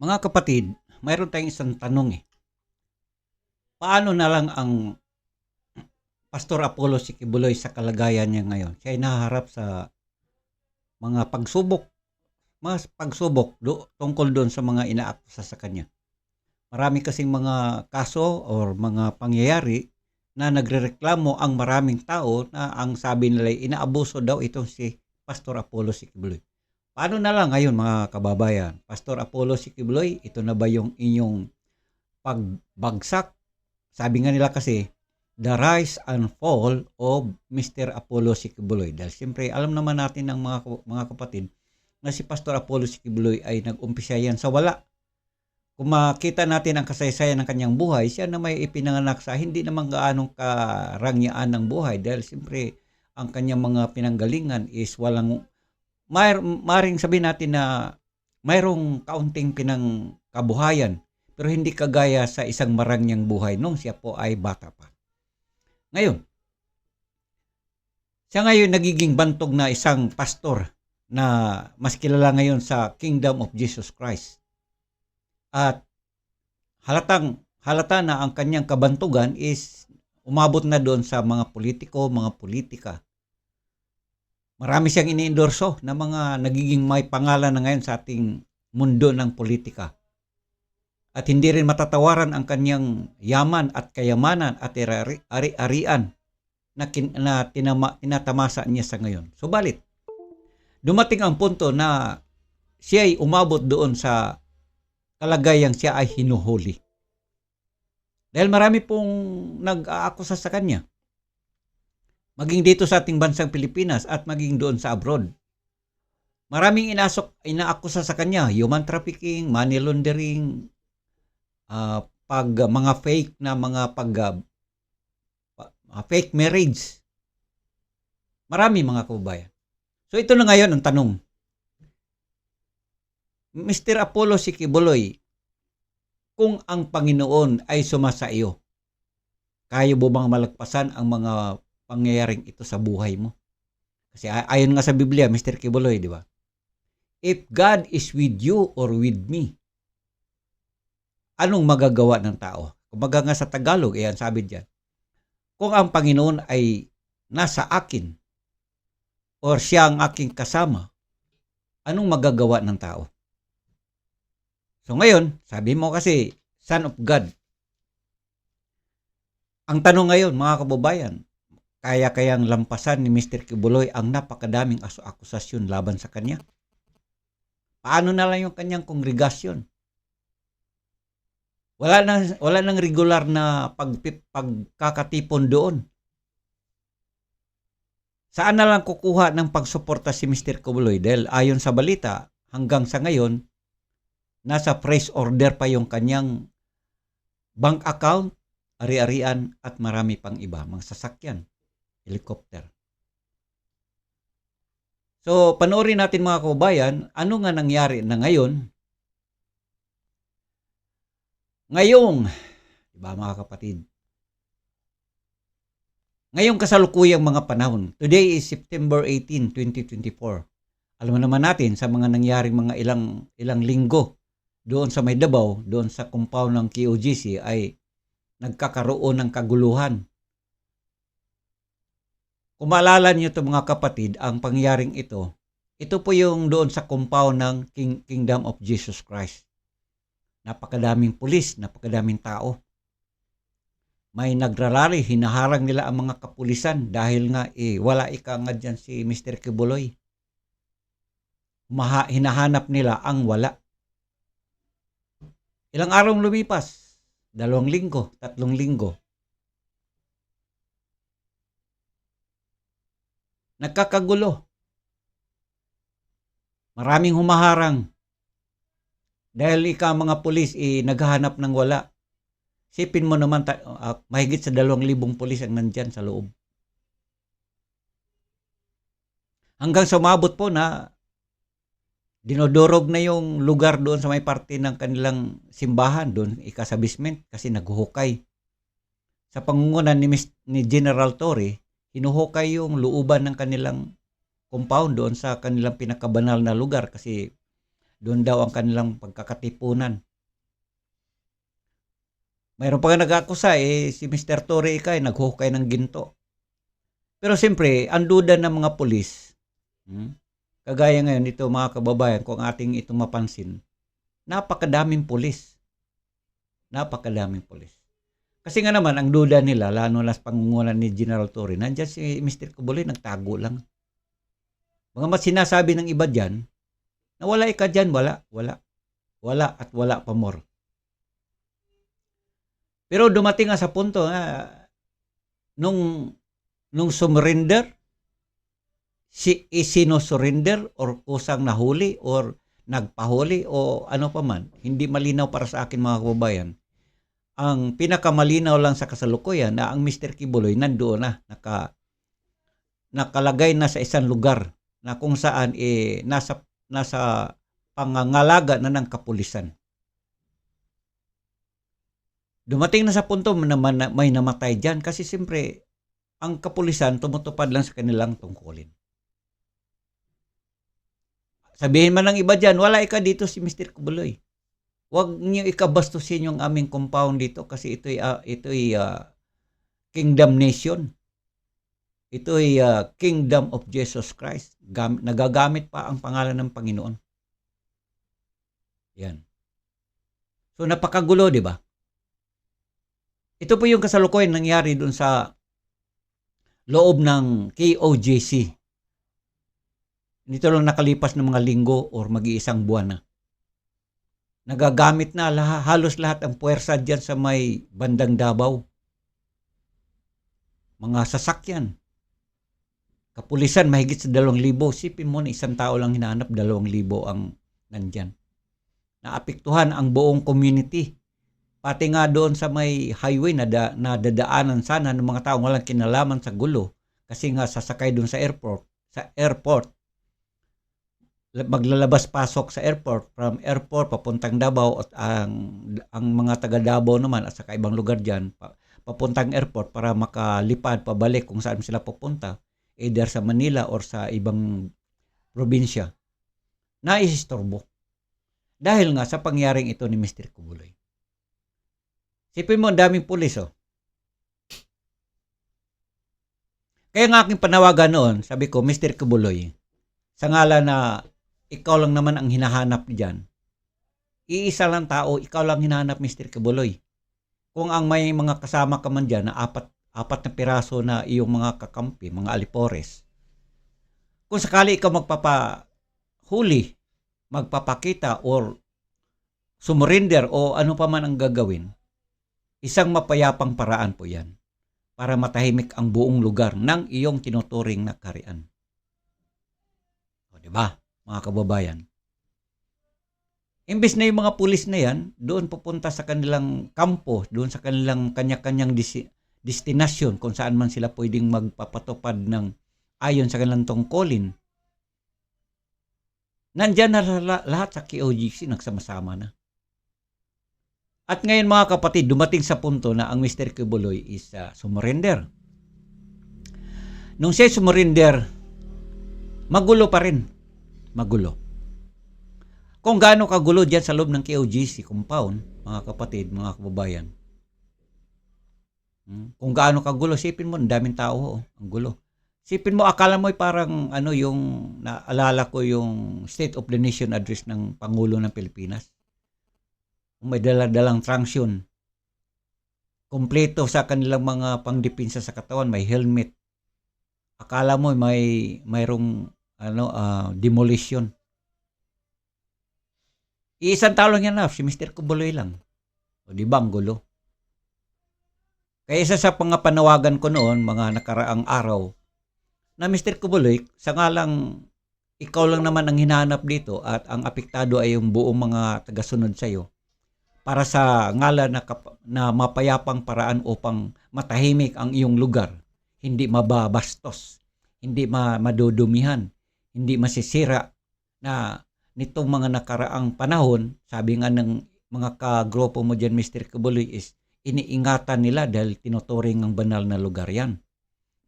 Mga kapatid, mayroon tayong isang tanong eh. Paano na lang ang Pastor Apollo Sikibuloy sa kalagayan niya ngayon? Siya ay naharap sa mga pagsubok, mga pagsubok do, tungkol doon sa mga inaakusa sa kanya. Marami kasing mga kaso or mga pangyayari na nagrereklamo ang maraming tao na ang sabi nila inaabuso daw itong si Pastor Apollo Sikibuloy. Paano na lang ngayon mga kababayan? Pastor Apollo Sikibuloy, ito na ba yung inyong pagbagsak? Sabi nga nila kasi, the rise and fall of Mr. Apollo Sikibuloy. Dahil siyempre, alam naman natin ng mga, mga kapatid na si Pastor Apollo Sikibuloy ay nag-umpisa yan sa wala. Kung makita natin ang kasaysayan ng kanyang buhay, siya na may ipinanganak sa hindi naman gaanong karangyaan ng buhay dahil siyempre ang kanyang mga pinanggalingan is walang mar, maring sabihin natin na mayroong kaunting pinangkabuhayan pero hindi kagaya sa isang marangyang buhay nung siya po ay bata pa. Ngayon, siya ngayon nagiging bantog na isang pastor na mas kilala ngayon sa Kingdom of Jesus Christ. At halatang halata na ang kanyang kabantugan is umabot na doon sa mga politiko, mga politika. Marami siyang iniendorso na mga nagiging may pangalan na ngayon sa ating mundo ng politika. At hindi rin matatawaran ang kanyang yaman at kayamanan at ari-arian na, kin, na tinama, tinatamasa niya sa ngayon. Subalit, dumating ang punto na siya ay umabot doon sa kalagayang siya ay hinuhuli. Dahil marami pong nag-aakusa sa kanya. Maging dito sa ating bansang Pilipinas at maging doon sa abroad. Maraming inasok, inaakusa sa kanya, human trafficking, money laundering, uh, pag mga fake na mga pag uh, fake marriage. Marami mga kababayan. So ito na ngayon ang tanong. Mr. Apollo Sikibuloy, kung ang Panginoon ay sumasa iyo, kaya mo malagpasan ang mga pangyayaring ito sa buhay mo? Kasi ayon nga sa Biblia, Mr. Kibuloy, di ba? If God is with you or with me, anong magagawa ng tao? Kumbaga nga sa Tagalog, ayan sabi diyan. Kung ang Panginoon ay nasa akin or siya ang aking kasama, anong magagawa ng tao? So ngayon, sabi mo kasi, Son of God. Ang tanong ngayon, mga kababayan, kaya kayang lampasan ni Mr. Kibuloy ang napakadaming aso akusasyon laban sa kanya? Paano na lang yung kanyang kongregasyon? Wala nang wala nang regular na pag, pagkakatipon doon. Saan na lang kukuha ng pagsuporta si Mr. Kibuloy? Dahil ayon sa balita, hanggang sa ngayon, nasa fresh order pa yung kanyang bank account, ari-arian at marami pang iba, mga sasakyan, helicopter. So, panoorin natin mga kababayan, ano nga nangyari na ngayon? Ngayong, di ba mga kapatid? Ngayong kasalukuyang mga panahon, today is September 18, 2024. Alam naman natin sa mga nangyaring mga ilang ilang linggo doon sa may doon sa compound ng QOGC ay nagkakaroon ng kaguluhan. Kung maalala niyo ito mga kapatid, ang pangyaring ito, ito po yung doon sa compound ng King, Kingdom of Jesus Christ. Napakadaming pulis, napakadaming tao. May nagralari, hinaharang nila ang mga kapulisan dahil nga eh, wala ika nga dyan si Mr. Kibuloy. Maha, hinahanap nila ang wala. Ilang araw lumipas? Dalawang linggo, tatlong linggo. Nagkakagulo. Maraming humaharang. Dahil ika mga pulis eh, naghahanap ng wala. Sipin mo naman, uh, mahigit sa dalawang libong pulis ang nandyan sa loob. Hanggang sumabot po na dinodorog na yung lugar doon sa may parte ng kanilang simbahan doon ika sa basement kasi naghuhukay. Sa pangungunan ni, ni General Torre, hinuhukay yung looban ng kanilang compound doon sa kanilang pinakabanal na lugar kasi Doon daw ang kanilang pagkakatipunan. Mayroon pa nga nag-akusa eh, si Mr. Torre Ikay, naghukay ng ginto. Pero siyempre, ang duda ng mga pulis, hmm, kagaya ngayon ito mga kababayan, kung ating ito mapansin, napakadaming pulis. Napakadaming pulis. Kasi nga naman, ang duda nila, lalo na sa pangungunan ni General Torre, nandyan si Mr. Kubuloy, nagtago lang. Mga mas sinasabi ng iba dyan, na wala ka dyan, wala, wala. Wala at wala pa more. Pero dumating nga sa punto na nung nung sumrender si isino surrender or kusang nahuli or nagpahuli o ano pa man, hindi malinaw para sa akin mga kababayan. Ang pinakamalinaw lang sa kasalukuyan na ang Mr. Kibuloy nandoon na naka nakalagay na sa isang lugar na kung saan eh nasa nasa pangangalaga na ng kapulisan. Dumating na sa punto na may namatay dyan kasi siyempre ang kapulisan tumutupad lang sa kanilang tungkulin. Sabihin man ng iba dyan, wala ika dito si Mr. Kubuloy. Huwag niyo ikabastusin yung aming compound dito kasi ito'y uh, ito'y uh, kingdom nation. Ito'y uh, kingdom of Jesus Christ. Gam- nagagamit pa ang pangalan ng Panginoon. Yan. So napakagulo, di ba? Ito po yung kasalukuyan nangyari dun sa loob ng KOJC. Dito lang nakalipas ng mga linggo or mag-iisang buwan na. Nagagamit na halos lahat ang puwersa dyan sa may bandang Davao. Mga sasakyan. Kapulisan, mahigit sa dalawang libo. Sipin mo na isang tao lang hinahanap, dalawang libo ang nandyan. Naapektuhan ang buong community Pati nga doon sa may highway na, da, na sana ng mga taong walang kinalaman sa gulo kasi nga sasakay doon sa airport, sa airport maglalabas pasok sa airport from airport papuntang Davao at ang ang mga taga Davao naman at sa ibang lugar diyan papuntang airport para makalipad pabalik kung saan sila pupunta either sa Manila or sa ibang probinsya naisistorbo dahil nga sa pangyaring ito ni Mr. Kubuloy Sipin mo, ang daming pulis, oh. Kaya nga aking panawagan noon, sabi ko, Mr. Kubuloy, sa ngala na ikaw lang naman ang hinahanap diyan. Iisa lang tao, ikaw lang hinahanap, Mr. Kubuloy. Kung ang may mga kasama ka man dyan na apat, apat na piraso na iyong mga kakampi, mga alipores, kung sakali ikaw magpapahuli, magpapakita or sumurinder o ano pa man ang gagawin, Isang mapayapang paraan po yan para matahimik ang buong lugar ng iyong tinuturing na karian. O, di ba, mga kababayan? Imbes na yung mga pulis na yan, doon pupunta sa kanilang kampo, doon sa kanilang kanya-kanyang destinasyon kung saan man sila pwedeng magpapatupad ng ayon sa kanilang tungkolin. Nandyan na lahat sa KOGC, nagsama-sama na. At ngayon mga kapatid, dumating sa punto na ang Mr. Kibuloy is uh, sumurrender. Nung siya sumurrender, magulo pa rin. Magulo. Kung gaano kagulo diyan sa loob ng KOGC compound, mga kapatid, mga kababayan. Hmm? Kung gaano kagulo, sipin mo, ang daming tao, oh, ang gulo. Sipin mo, akala mo parang ano yung naalala ko yung State of the Nation address ng Pangulo ng Pilipinas may dala-dalang traction. Kompleto sa kanilang mga pangdipinsa sa katawan, may helmet. Akala mo may mayroong ano uh, demolition. Iisang tao lang yan na, si Mr. Kubuloy lang. O di ba ang gulo? Kaya sa pangapanawagan ko noon, mga nakaraang araw, na Mr. Kubuloy, sa ngalang ikaw lang naman ang hinahanap dito at ang apektado ay yung buong mga tagasunod sa iyo para sa ngalan na, na mapayapang paraan upang matahimik ang iyong lugar, hindi mababastos, hindi ma madudumihan, hindi masisira na nitong mga nakaraang panahon, sabi nga ng mga kagrupo mo dyan, Mr. Kabuloy, is iniingatan nila dahil tinuturing ang banal na lugar yan.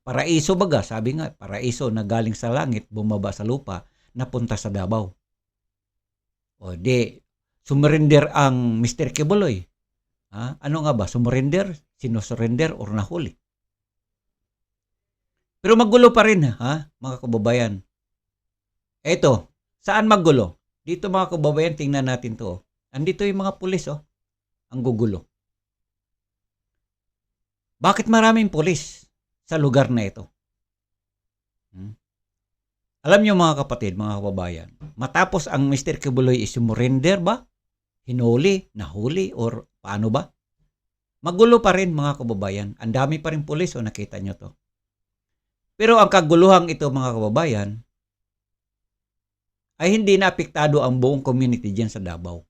Paraiso baga, sabi nga, paraiso na galing sa langit, bumaba sa lupa, napunta sa Davao. O di, sumurrender ang Mr. Kibuloy. Ha? Ano nga ba? Sumurrender? Sinusurrender or nahuli? Pero magulo pa rin, ha? Mga kababayan. Eto, saan magulo? Dito mga kababayan, tingnan natin to. oh. Andito yung mga pulis, oh. Ang gugulo. Bakit maraming pulis sa lugar na ito? Hmm? Alam niyo mga kapatid, mga kababayan, matapos ang Mr. Kibuloy is sumurrender ba? Hinuli, nahuli, or paano ba? Magulo pa rin mga kababayan. Ang dami pa rin pulis, o nakita nyo to. Pero ang kaguluhang ito mga kababayan, ay hindi na apektado ang buong community dyan sa Davao.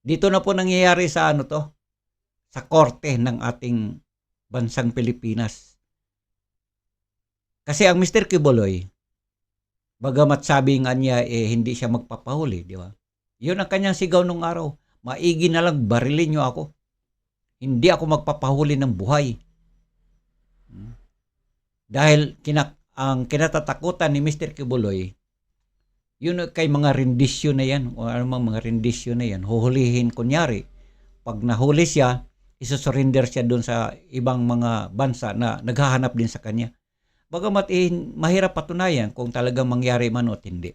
Dito na po nangyayari sa ano to, sa korte ng ating bansang Pilipinas. Kasi ang Mr. Kibuloy, bagamat sabi nga niya eh hindi siya magpapahuli, di ba? Yun ang kanyang sigaw nung araw. Maigi na lang barilin niyo ako. Hindi ako magpapahuli ng buhay. Hmm. Dahil kinak ang kinatatakutan ni Mr. Kibuloy, yun kay mga rendisyon na yan, o ano mang mga rendisyon na yan, huhulihin kunyari. Pag nahuli siya, isusurrender siya doon sa ibang mga bansa na naghahanap din sa kanya. Bagamat eh, mahirap patunayan kung talagang mangyari man o hindi.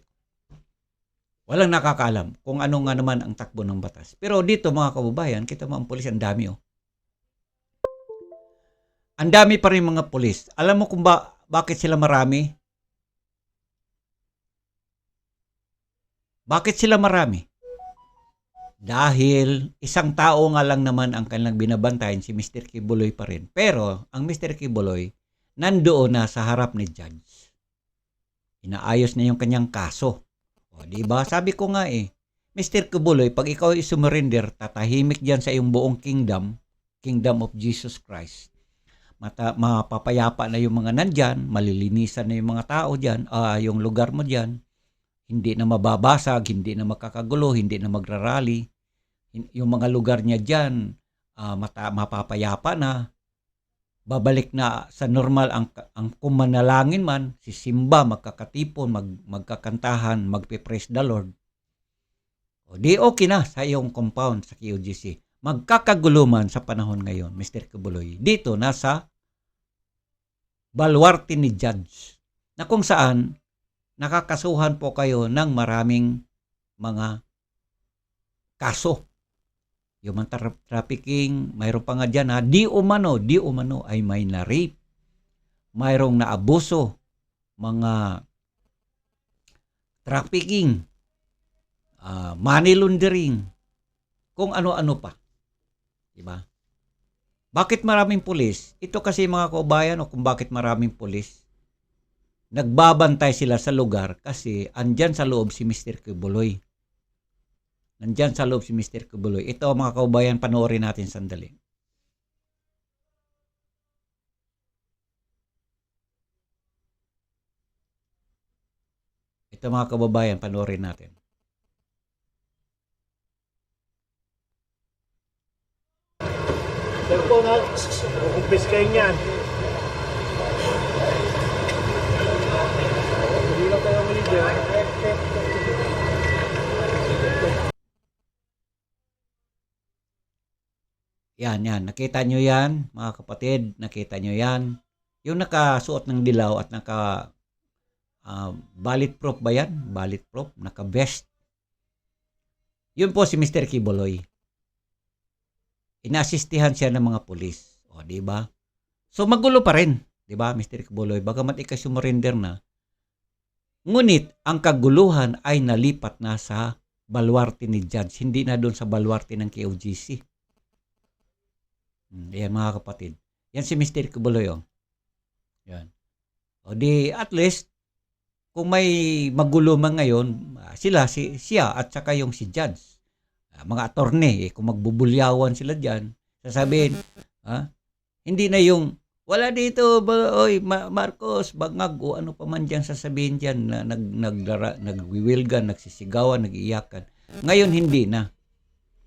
Walang nakakaalam kung ano nga naman ang takbo ng batas. Pero dito mga kababayan, kita mo ang pulis, ang dami oh. Ang dami pa rin mga pulis. Alam mo kung ba, bakit sila marami? Bakit sila marami? Dahil isang tao nga lang naman ang kanilang binabantayan, si Mr. Kibuloy pa rin. Pero ang Mr. Kibuloy, nandoon na sa harap ni judge. Inaayos na yung kanyang kaso. O, di ba? Sabi ko nga eh, Mr. Kibuloy, pag ikaw ay sumurrender, tatahimik dyan sa iyong buong kingdom, kingdom of Jesus Christ. Mata, mapapayapa na yung mga nandyan, malilinisan na yung mga tao dyan, ah, yung lugar mo dyan, hindi na mababasag, hindi na makakagulo, hindi na magrarally. Hin- Yung mga lugar niya dyan, ah, mata, mapapayapa na, babalik na sa normal ang, ang kung manalangin man, si Simba magkakatipon, mag, magkakantahan, magpe-praise the Lord. O di okay na sa iyong compound sa QGC. Magkakagulo man sa panahon ngayon, Mr. Kabuloy. Dito, nasa balwarte ni Judge na kung saan nakakasuhan po kayo ng maraming mga kaso. Human tra- trafficking, mayroon pa nga dyan ha, di umano, di umano ay may na-rape, mayroong naabuso, mga trafficking, ah, money laundering, kung ano-ano pa. Diba? Bakit maraming pulis? Ito kasi mga kaubayan o kung bakit maraming pulis. Nagbabantay sila sa lugar kasi andyan sa loob si Mr. Kibuloy. Nandyan sa loob si Mr. Kibuloy. Ito mga kaubayan, panoorin natin sandali. Ito mga kababayan, panoorin natin. Cellphone ha, kukumpis kayo niyan. Yan, yan. Nakita nyo yan, mga kapatid. Nakita nyo yan. Yung nakasuot ng dilaw at naka ah, bullet proof ba yan? Bullet proof. Naka vest. Yun po si Mr. Kiboloy. Inaasistihan siya ng mga pulis. O, di ba? So, magulo pa rin. Di ba, Mr. Kiboloy? Bagamat ikaw sumurrender na. Ngunit, ang kaguluhan ay nalipat na sa balwarte ni Judge. Hindi na doon sa balwarte ng KOGC. Hmm, Ayan mga kapatid. Yan si Mr. Kubuloy. Oh. Yan. O di at least kung may magulo man ngayon, ah, sila si siya at saka yung si Judge. Ah, mga attorney eh, kung magbubulyawan sila diyan, sasabihin, ha? Hindi na yung wala dito, ba, oy, Ma- Marcos, bangag ano pa man diyan sasabihin diyan na nag nagdara, nagwiwilgan, nagsisigawan, nagiiyakan. Ngayon hindi na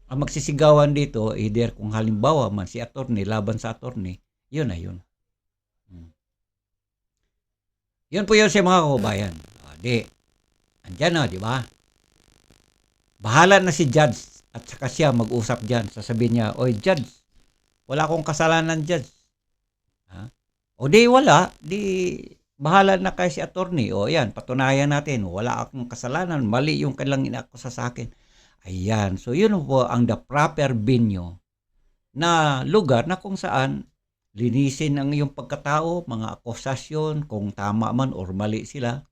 ang magsisigawan dito, either kung halimbawa man si attorney laban sa attorney, yun na yun. Hmm. Yun po yun sa mga kababayan. O, di, andyan na, di ba? bahala na si judge at saka siya mag-usap diyan. Sasabihin niya, "Oy, judge, wala akong kasalanan, judge." Ha? O di wala, di bahala na kay si attorney. O yan, patunayan natin, wala akong kasalanan, mali yung kanilang inakusa sa akin. Ayan, so yun po ang the proper venue na lugar na kung saan linisin ang iyong pagkatao, mga akusasyon, kung tama man or mali sila,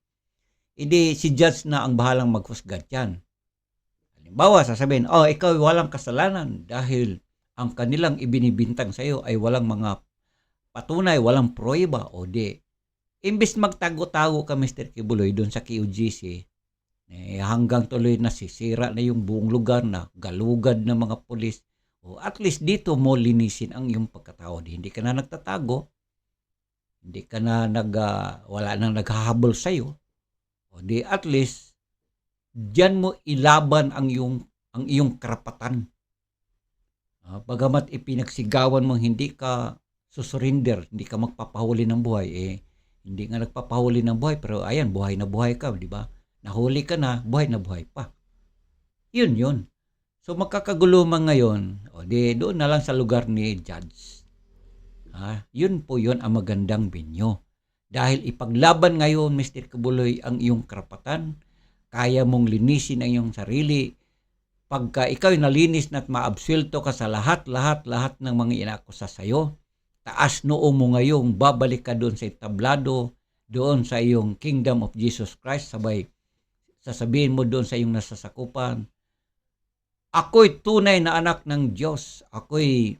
hindi si judge na ang bahalang maghusga dyan. Halimbawa, sasabihin, oh, ikaw walang kasalanan dahil ang kanilang ibinibintang sa iyo ay walang mga patunay, walang pruweba o di. Imbis magtago-tago ka, Mr. Kibuloy, doon sa QGC, eh, hanggang tuloy na sisira na yung buong lugar na galugad ng mga pulis, o at least dito mo linisin ang iyong pagkatao. Di, hindi ka na nagtatago, hindi ka na nag, ah, wala nang naghahabol sa'yo, o di at least, diyan mo ilaban ang iyong, ang iyong karapatan. Ah, bagamat ipinagsigawan mo hindi ka susurinder, hindi ka magpapahuli ng buhay, eh, hindi nga nagpapahuli ng buhay, pero ayan, buhay na buhay ka, di ba? Nahuli ka na, buhay na buhay pa. Yun yun. So magkakagulo man ngayon, o di doon na lang sa lugar ni Judge. Ha? Yun po yun ang magandang binyo. Dahil ipaglaban ngayon, Mr. Kabuloy, ang iyong karapatan, kaya mong linisin ang iyong sarili. Pagka ikaw nalinis na at maabsulto ka sa lahat-lahat lahat ng mga inakusa sa iyo, taas noo mo ngayong babalik ka doon sa entablado, doon sa iyong kingdom of Jesus Christ, sabay sasabihin mo doon sa iyong nasasakupan, ako'y tunay na anak ng Diyos. Ako'y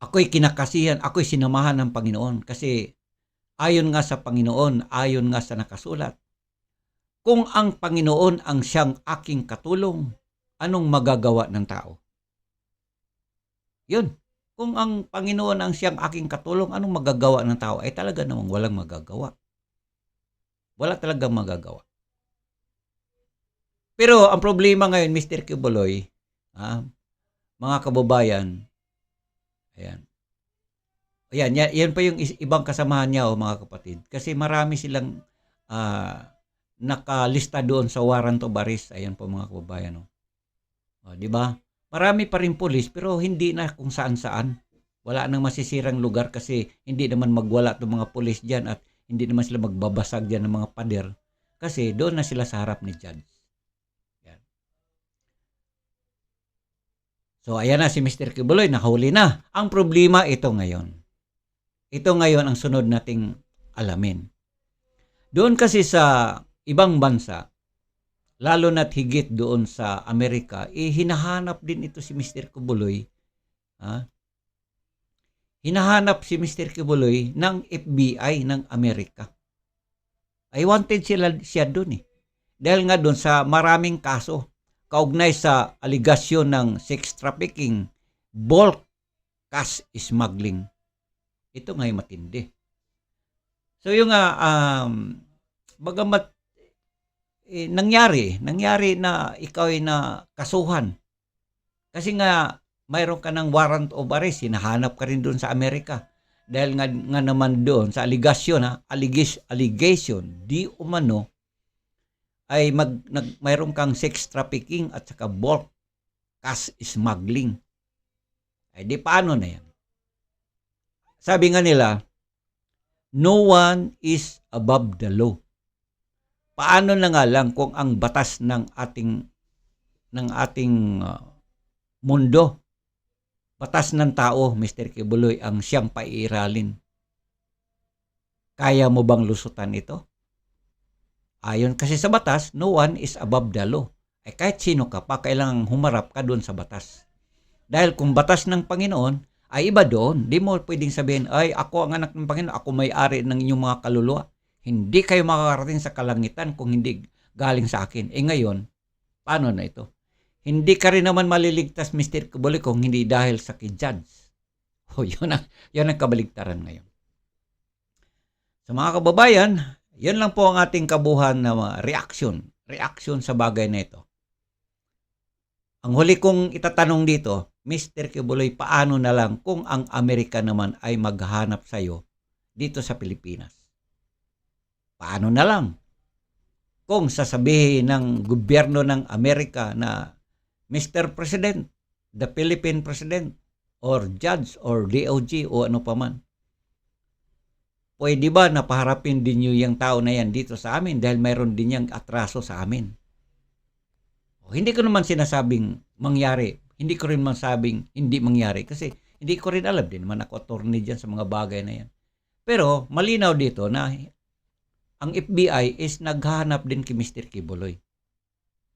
ako'y kinakasihan, ako'y sinamahan ng Panginoon kasi ayon nga sa Panginoon, ayon nga sa nakasulat. Kung ang Panginoon ang siyang aking katulong, anong magagawa ng tao? Yun. Kung ang Panginoon ang siyang aking katulong, anong magagawa ng tao? Ay talaga namang walang magagawa. Wala talagang magagawa. Pero ang problema ngayon, Mr. Kibuloy, ah, mga kababayan, ayan, ayan, yan, yan pa yung is- ibang kasamahan niya o mga kapatid. Kasi marami silang ah, nakalista doon sa warrant of arrest. Ayan po mga kababayan. Oh. O, di ba? Marami pa rin pulis pero hindi na kung saan-saan. Wala nang masisirang lugar kasi hindi naman magwala itong mga pulis dyan at hindi naman sila magbabasag dyan ng mga pader kasi doon na sila sa harap ni judge. Yan. So ayan na si Mr. Kibuloy, nahuli na. Ang problema ito ngayon. Ito ngayon ang sunod nating alamin. Doon kasi sa ibang bansa, lalo na't higit doon sa Amerika, eh, hinahanap din ito si Mr. Kibuloy. Ha? Hinahanap si Mr. Kibuloy ng FBI ng Amerika. Ay wanted sila siya doon eh. Dahil nga doon sa maraming kaso kaugnay sa aligasyon ng sex trafficking, bulk cash smuggling. Ito nga'y matindi. So yung nga, um, bagamat eh, nangyari, nangyari na ikaw ay na kasuhan. Kasi nga, mayroon ka ng warrant of arrest, hinahanap ka rin doon sa Amerika. Dahil nga, nga naman doon sa allegation, ha, allegation, allegation di umano, ay mag, nag, mayroon kang sex trafficking at saka bulk cash smuggling. Ay di paano na yan? Sabi nga nila, no one is above the law. Paano na nga lang kung ang batas ng ating ng ating uh, mundo, batas ng tao, Mr. Kibuloy, ang siyang paiiralin. Kaya mo bang lusutan ito? Ayon kasi sa batas, no one is above the law. Ay kahit sino ka pa, kailangang humarap ka doon sa batas. Dahil kung batas ng Panginoon, ay iba doon. Di mo pwedeng sabihin, ay ako ang anak ng Panginoon, ako may-ari ng inyong mga kaluluwa. Hindi kayo makakarating sa kalangitan kung hindi galing sa akin. Eh ngayon, paano na ito? Hindi ka rin naman maliligtas, Mr. Kubuli, kung hindi dahil sa kidjudge. O, yun ang, yun ang kabaligtaran ngayon. Sa mga kababayan, yun lang po ang ating kabuhan na reaction. Reaction sa bagay na ito. Ang huli kong itatanong dito, Mr. Kibuloy, paano na lang kung ang Amerika naman ay maghanap sa'yo dito sa Pilipinas? Paano na lang? kung sasabihin ng gobyerno ng Amerika na Mr. President, the Philippine President, or Judge, or DOJ, o ano pa man, pwede ba napaharapin din nyo yung tao na yan dito sa amin dahil mayroon din yung atraso sa amin? O, hindi ko naman sinasabing mangyari. Hindi ko rin masabing hindi mangyari kasi hindi ko rin alam din naman ako attorney dyan sa mga bagay na yan. Pero malinaw dito na ang FBI is naghahanap din kay Mr. Kibuloy.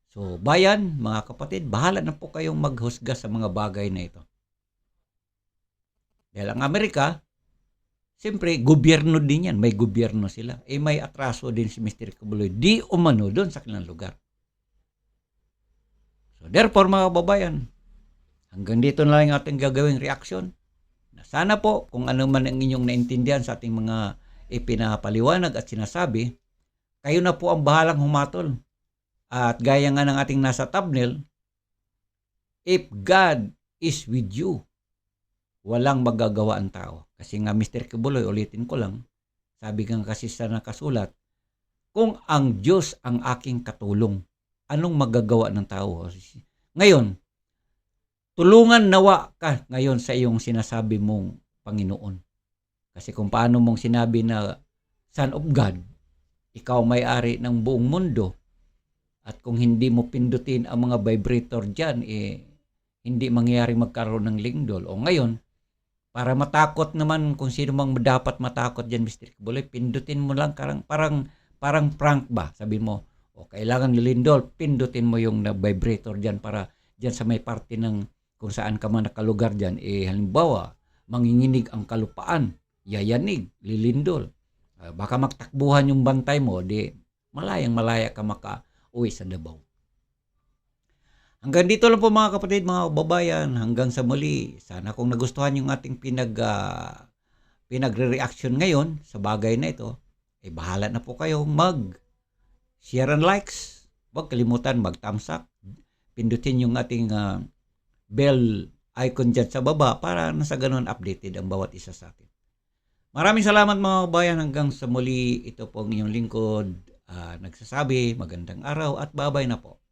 So, bayan, mga kapatid, bahala na po kayong maghusga sa mga bagay na ito. Dahil ang Amerika, siyempre, gobyerno din yan. May gobyerno sila. Eh, may atraso din si Mr. Kibuloy. Di umano doon sa kanilang lugar. So, therefore, mga kababayan, hanggang dito na lang ating gagawing reaction. Na sana po, kung ano man ang inyong naintindihan sa ating mga ipinapaliwanag at sinasabi, kayo na po ang bahalang humatol. At gaya nga ng ating nasa thumbnail, if God is with you, walang magagawa ang tao. Kasi nga Mr. Kibuloy, ulitin ko lang, sabi nga kasi sa nakasulat, kung ang Diyos ang aking katulong, anong magagawa ng tao? Ngayon, tulungan nawa ka ngayon sa iyong sinasabi mong Panginoon. Kasi kung paano mong sinabi na Son of God, ikaw may-ari ng buong mundo, at kung hindi mo pindutin ang mga vibrator dyan, eh, hindi mangyayari magkaroon ng lingdol. O ngayon, para matakot naman kung sino mang dapat matakot dyan, Mr. Kibuloy, pindutin mo lang parang, parang, parang prank ba? Sabi mo, o kailangan lindol, pindutin mo yung na vibrator dyan para dyan sa may parte ng kung saan ka man nakalugar dyan, eh halimbawa, manginginig ang kalupaan, yayanig, lilindol. Ah, baka magtakbuhan yung bantay mo, di malayang malaya ka maka uwi sa Davao. Hanggang dito lang po mga kapatid, mga babayan, hanggang sa muli. Sana kung nagustuhan yung ating pinag ah, pinagre-reaction ngayon sa bagay na ito, eh bahala na po kayo mag share and likes. Huwag kalimutan mag thumbs up. Pindutin yung ating ah, bell icon dyan sa baba para nasa ganun updated ang bawat isa sa atin. Maraming salamat mga kabayan hanggang sa muli. Ito po ang inyong lingkod. ah, nagsasabi magandang araw at babay na po.